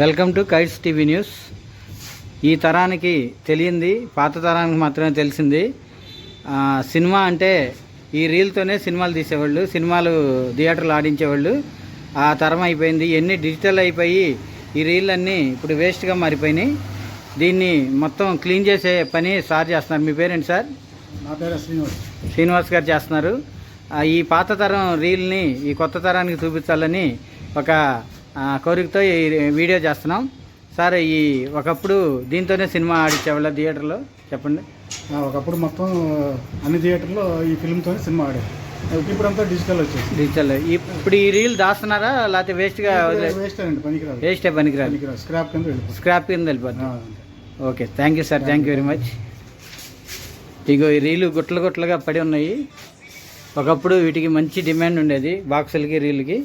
Welcome to Kites TV news. ఈ తరానికి తెలియంది పాత తరానికి మాత్రమే తెలిసింది. సినిమా అంటే ఈ రీల్తోనే సినిమాలు తీసేవాళ్ళు సినిమాలు థియేటర్లు ఆడించేవాళ్ళు. ఆ తరం అయిపోయింది ఎన్ని డిజిటల్ అయిపోయి ఈ రీల్ అన్నీ ఇప్పుడు వేస్ట్గా మారిపోయినాయి. దీన్ని మొత్తం క్లీన్ చేసే పని సార్ చేస్తున్నారు. మీ పేరేంటి సార్? నా పేరు శ్రీనివాస్. శ్రీనివాస్ గారు చేస్తున్నారు. ఈ పాత తరం రీల్ని ఈ కొత్త తరానికి చూపించాలని ఒక కోరికతో ఈ వీడియో చేస్తున్నాం. సార్ ఈ ఒకప్పుడు దీంతోనే సినిమా ఆడించేవాళ్ళ థియేటర్లో? చెప్పండి. ఒకప్పుడు మొత్తం అన్ని థియేటర్లో ఈ ఫిల్మ్తో సినిమా ఆడేది. ఇప్పుడంతా డిజిటల్ వచ్చేసి డిజిటల్. ఇప్పుడు ఈ రీల్ దాస్తున్నారా? లేకపోతే వేస్ట్గా వేస్ట్ అండి పనికిరాదు. వేస్టే పనికిరాదు. స్క్రాప్ కింద వెళ్ళిపోతుంది. స్క్రాప్ కింద వెళ్ళిపోతుంది. Okay thank you sir thank you very much. ఇగో ఈ రీలు గుట్టలు గుట్టలుగా పడి ఉన్నాయి. ఒకప్పుడు వీటికి మంచి డిమాండ్ ఉండేది బాక్సులకి రీలుకి.